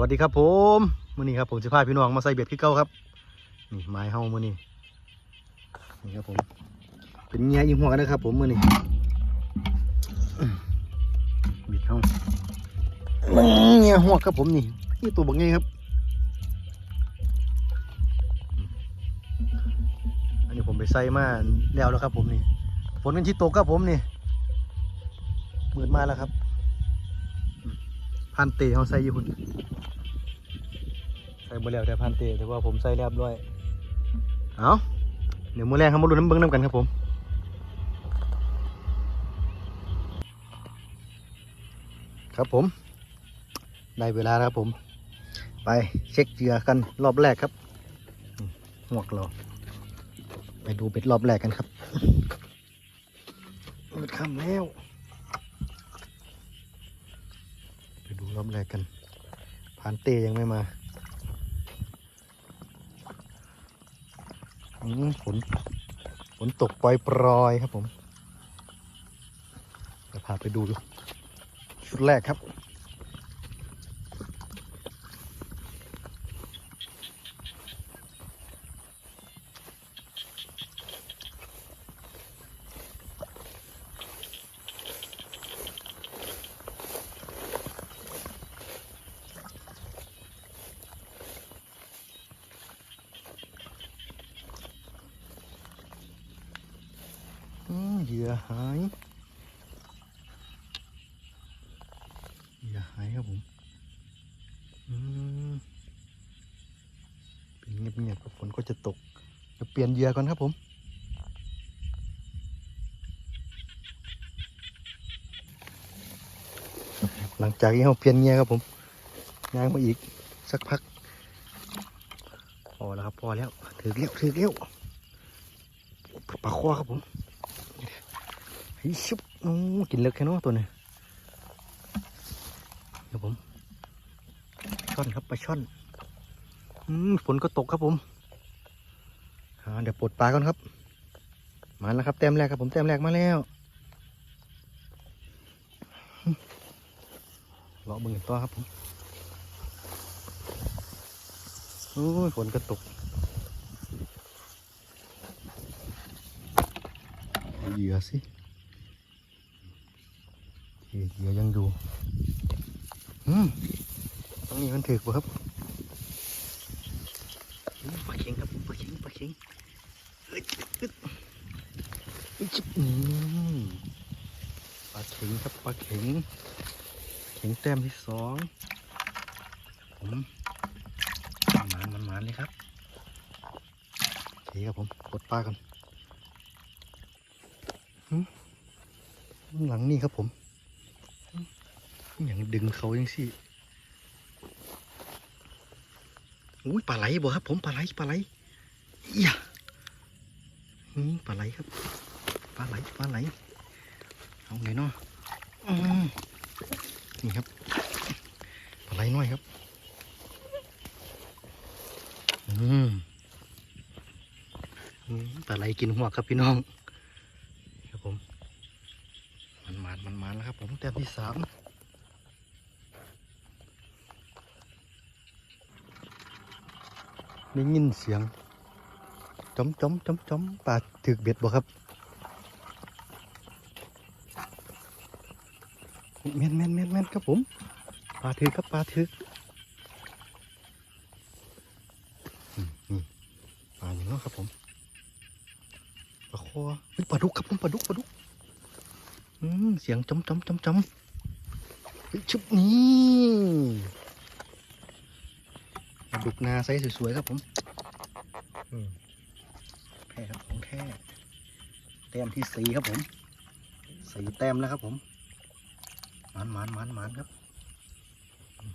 วัสดีครับผมมื้อนี้ครับผมจะพาพี่น้องมาใส่เบ็ดขี้เก้าครับนี่ไม้เฮามื้อนี้นี่ครับผมเป็นเงี้ยยิงหัวกันนะครับผมมื้อนี้อื้อบิดเฮาเงี้ยหัวครับผมนี่นี่ตัวบักไงครับอันนี้ผมไปใส่มาแล้วแล้วครับผมนี่ฝนกันที่ตกครับผมนี่มืดมาแล้วครับ พันเตะเขาใส่อยู่คุณใส่บ่แล้วแต่พันเตะแต่ว่าผมใส่เรียบร้อยเอาเดี๋ยวมื้อแรกเขามาดูน้ำเบิ้งน้ำกันครับผมครับผม ได้เวลาแล้วครับผม ไปเช็คเหยื่อกันรอบแรกครับอืมหมวกเราไปดูเป็ดรอบแรกกันครับมืดค่ำแล้ว รอบแรกกันผ่านเตยังไม่มาฝนฝนตกปล่อยๆครับผมจะพาไปดูชุดแรกครับ ยื่อหายเหยื่อหายครับผมเป็นเงียบๆครับฝนก็จะตกจะเปลี่ยนเหยื่อก่อนครับผมหลังจากที่เราเปลี่ยนเหยื่อครับผมย่างมาอีกสักพักพอแล้วครับพอแล้วถือเลี้ยวถือเลี้ยวปลาคอครับผม ฮ้ยชุบโอ้กินเล็กแค่น้อตัวนี้เดี๋ยวผมช่อนครับปลาช่อนฝนก็ตกครับผมเดี๋ยวปลดปลาก่อนครับ มาแล้วครับแต้มแรกครับผมแต้มแรกมาแล้วรอเบิ่งต่อครับผมโอ้ยฝนก็ตกเอาเหยื่อสิ เคเหยื่อยังอยู่อืมตรงนี้มันถือกบ่ครับอู้ปลาเข็งครับปลาเข็งปลาเข็งเอ้ยอึ๊ดอึ๊ดจิ๊บอืมปลาเข็งครับปลาเข็งเข็งแต้มที่สองผมมันมันมันมันเลยครับโอเคครับผมกดปลากันหืมหลังนี่ครับผม อย่างดึงเขายังสิอุ้ยปลาไหลบ่ครับ ผมปลาไหลปลาไหลอียะอืมปลาไหลครับปลาไหลปลาไหลเอาไงเนาะอืมนี่ครับปลาไหลน้อยครับ อืมปลาไหลกินหัวครับพี่น้องครับผมมันมานมันมานแล้วครับผมแต้มที่สาม ได้ยินเสียงจอมจอมจอมจอมปลาถึกเบ็ดบ่ครับแม่นแม่นแม่นแม่นครับผมปลาถึกครับปลาถึกอืมนี่ปลาอย่างนาะครับผมปลาคอเฮ้ยปลาดุกครับผมปลาดุกปลาดุกอืมเสียงจอมจอมจอมจอมชุบนี่ ปลาดุกนาไซส์สวยๆครับผมอืมแท้ครับของแท้แต้มที่สี่ครับผมสี่แต้มแล้วครับผมหมันหมันหมันหมันครับอืม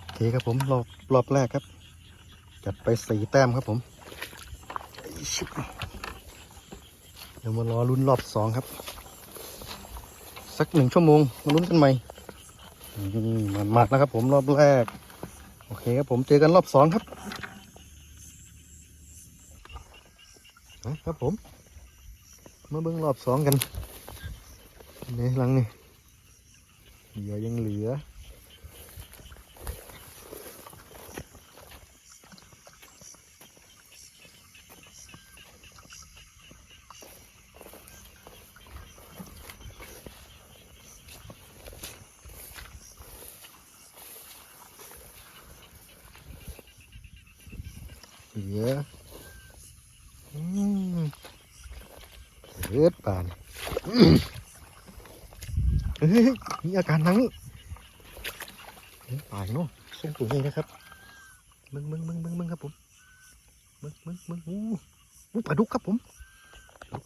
โอเคครับผมรอบรอบแรกครับ จัดไปสี่แต้มครับผมชิบเดี๋ยวมารอลุ้นรอบสองครับ สักหนึ่งชั่วโมงมาลุ้นกันใหม่อื มมันมากนะครับผมรอบแรก โอเคครับผมเจอกันรอบสองครับนะครับผมมาเบิ้งรอบสองกันนี่หลังนี่เหยื่อยังเหลือ เหลืออืมเลือดป่านอื้อเฮ้ยมีอาการทั้งนี้เฮ้ยป่านเนาะส่งตัวนี้นะครับ มึงมึงมึงมึงมึงครับผม มึงมึงมึงอู้อู้ปลาดุกครับผม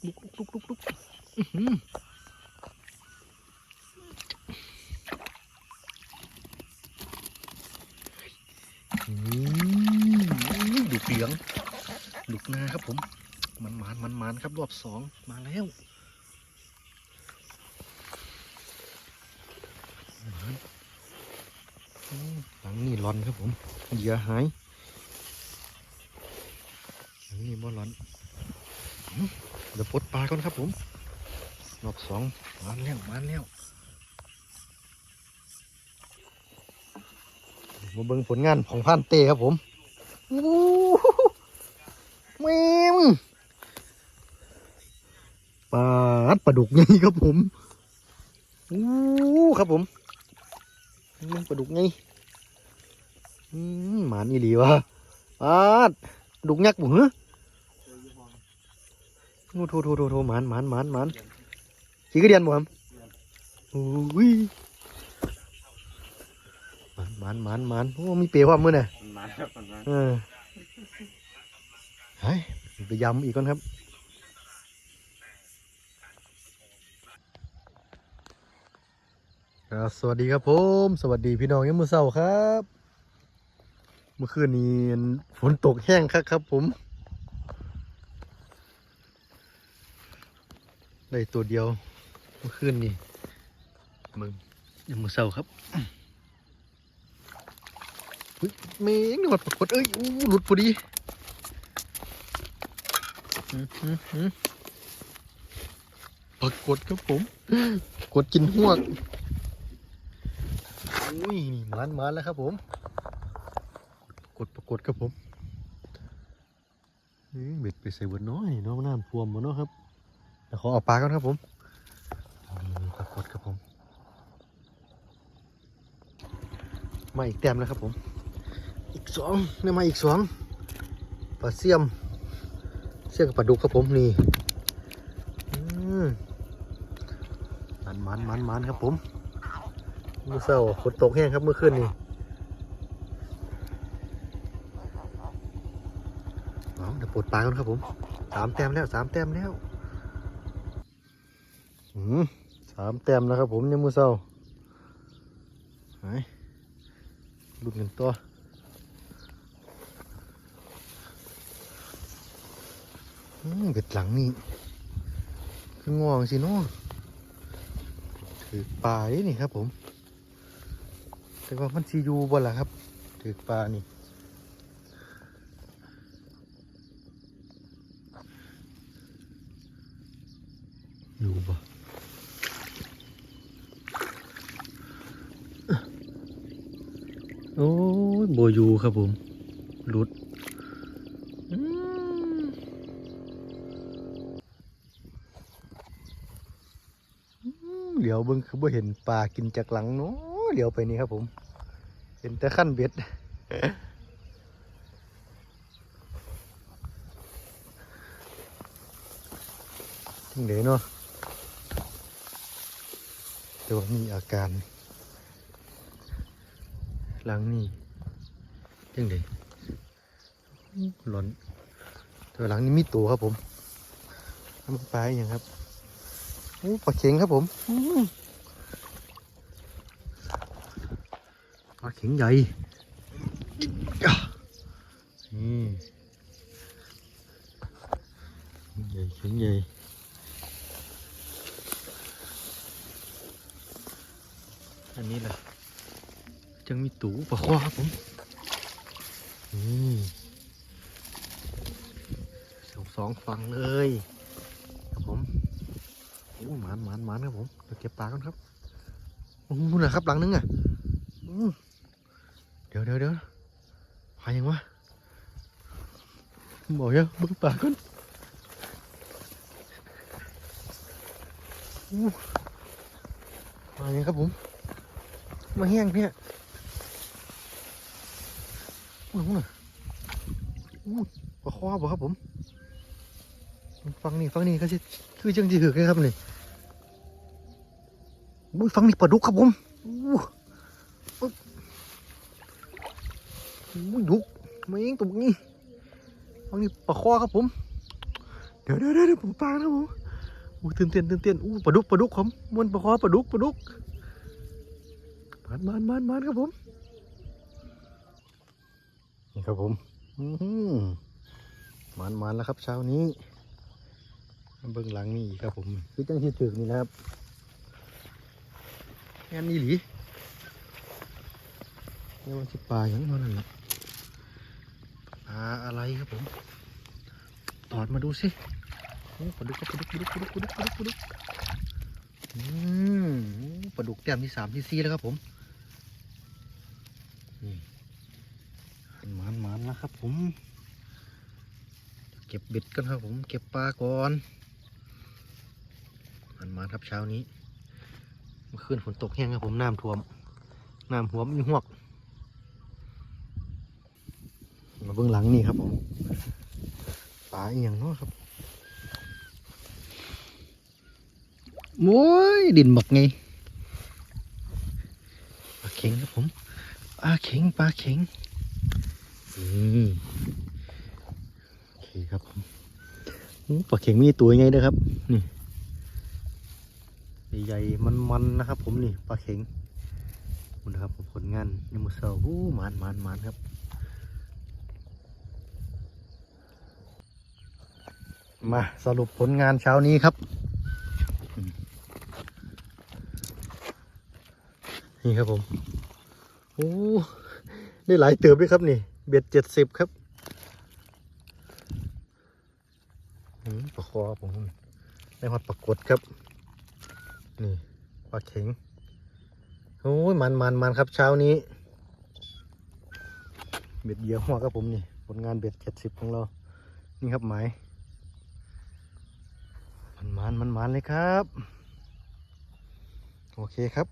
ลุกลุกลุกลุกลุกลุกอื้อหืออืมดุก เหลืองดุกนาครับผมมันหมานมันหมานครับรอบสองมาแล้วหมานหลังนี่ร้อนครับผมเหยื่อหายหลังนี่บ่ร้อนเดี๋ยวปลดปลาก่อนครับผมรอบสองมานแล้วมานแล้วมาเบิ่งผลงานของพันเต้ครับผม แม่มปลาปลาดุกไงครับผมอู้ครับผมมันปลาดุกไงหมานี่หลีวะปลาดุกยักษ์บุ๋เหรอโอ้โถโถโถโถหมานหมานหมานหมานขี่กระเดียนบ่ครับโอ้ย มานหมานหมานหมานโอ้มีเปรย์ความมือน่ะมันมาครับมันมาเออเฮ้ยไปยำอีกก่อนครับครับสวัสดีครับผม สวัสดีพี่น้องยังมือเศร้าครับ เมื่อคืนนี้ฝนตกแห้งครับครับผม ได้ตัวเดียว เมื่อคืนนี้มึงยังมือเศร้าครับอุ๊ย เมงนี่มันปรากฏเอ้ยอู้หลุดพอดีปรากฏครับผม กดกินหวกอุ้ยนี่มันมาแล้วครับผม กดปรากฏครับผมเอ้ยเบ็ดไปใส่บิดน้อยน้องน้ำท่วมมาเนาะครับเดี๋ยวขอเอาปลาก่อนครับผมนี่ปรากฏครับผมมาอีกแต้มแล้วครับผม อีกสองนี่มาอีกสองปลาเสี่ยม เสี่ยมกับปลาดุกครับผมนี่มันมันมันมันครับผมมือเช้าฝนตกแห้งครับเมื่อคืนนี้เอาเดี๋ยวปลดปลากันครับผมสามแต้มแล้วสามแต้มแล้วอืมสามแต้มแล้วครับผมยังมือเช้าไหนลุ้นกันตัวอืม เบ็ดหลังนี่คืองวงสิเนาะถือปลาดินี่ครับผม แต่ว่ามันซียูบ่ล่ะครับ ถือปลานี่อยู่บ่โอ้ยบอยู่ครับผมหลุดอืมอืมเหลี ยวเบิ่งคือบ่เห็นปลากินจากหลังเนาะเหลียวไปนี่ครับผม เห็นแต่ขั้นเบ็ดถึงเดี๋ยวเนาะแต่ว่ามีอาการ หลังนี่ถึงเดี๋ยวหล่นแต่ว่าหลังนี้มีตัวครับผมน้ำปลาอย่างครับ ปลาเข็งครับผมอื้อปลาเข็งใหญ่อะนี่เข็งใหญ่เข็งใหญ่อันนี้แหละจังมีตูปลาคว้าครับผมนี่สองสองฝั่งเลยครับผมโอ้หมานหมานหมานครับผมเดี๋ยวเก็บปลากันครับโอ้โหนะครับหลังนึงอะเดี๋ยวเดี๋ยวเดี๋ยวหายังวะบอกยังเบึงปลากก่อนอู้มายังครับผม มาแห้งเนี่ยอู้หูน่ะอู้ปลาคอบ่ครับผม ฟังนี่ฟังนี่ก็คือจังสิถือเลยครับนี่ อุ้ยฟังนี่ปลาดุกครับผมบุ้ยดุกมาเองตัวนี้ฟังนี่ปลาคอครับผม เดี๋ยวเดี๋ยวเดี๋ยวผมปลานะผมอู้ตื่นเต้นตื่นเต้นอู้ปลาดุกปลาดุกผมมวนปลาคอปลาดุกปลาดุกมันมันมันมันครับผมนี่ครับผมมันมันแล้วครับเช้านี้เบื้องหลังนี่ครับผมคือจังที่ถึกนี่นะครับ งานนี่หลีนี่มันจะปลาอย่างนั้นนั่นแหละปลาอะไรครับผมตอดมาดูสิโอ้ปลาดุกปลาดุกปลาดุกปลาดุกปลาดุกปลาดุกปลาดุกอืมปลาดุกแต้มที่สามที่สี่แล้วครับผมนี่มันมันนะครับผม เก็บเบ็ดกันครับผม เก็บปลาก่อนมันมาครับเช้านี้ มื่อคืนฝนตกแห้งครับผมน้ำท่วมน้ำหัวมีหวกมาเบื้องหลังนี่ครับผมปลาอียงเนาะครับโอ้ยดินหมกไงปลาเข็งครับผมปลาเข็งปลาเข็งอืมโอเคครับผมปลาเข็งมีตัวไงเด้อครับนี่ ใหญ่ๆมันๆนะครับ ผมนี่ปลาเข็งนะครับผมผลงานในมือเซาหู้หมานหมานหมานครับมาสรุปผลงานเช้านี้ครับ นี่ครับผมโอ้ได้หลายเติบด้วยครับนี่ เบ็ดเจ็ดสิบครับอืมปลาคอผมได้หอดปลากดครับ นี่ปลาเข็งโอ้ยมันมันมันครับเช้านี้ เบ็ดเยื่อหัวครับผมนี่ผลงานเบ็ดเจ็ดสิบของเรา นี่ครับหมายมันมันมันมันเลยครับ โอเคครับ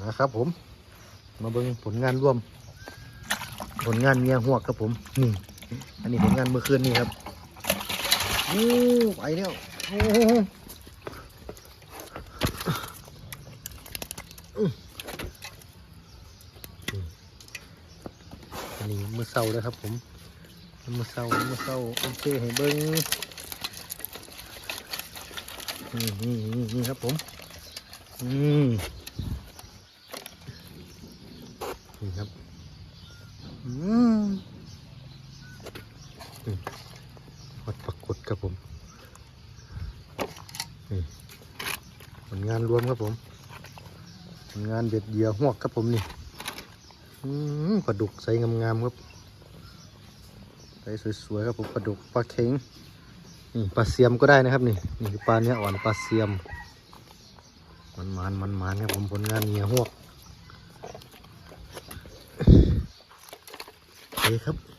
นะครับผม มาเบิ่งผลงานร่วม ผลงานเมียหัวครับผม นี่ อันนี้ผลงานเมื่อคืนนี่ครับ โอ้ไปแล้วโอ้ยอันนี้มือเศร้าเลยครับผมมือเศร้ามือเศร้าโอเคให้เบิ้งนี่นี่นี่ครับผมนี่นี่ครับอืม วัดปักกดครับผม นี่ผลงานรวมครับผม ผลงาน เบ็ดเหยื่อหวกครับผมนี่ปลาดุกใสงามๆครับใสสวยๆครับผมปลาดุกปลาเข็งนี่ปลาเสียมก็ได้นะครับนี่นี่คือปลาเนื้ออ่อนปลาเสียมมันมันมันมันครับผมผลงานเหยื่อหวกโอเคครับ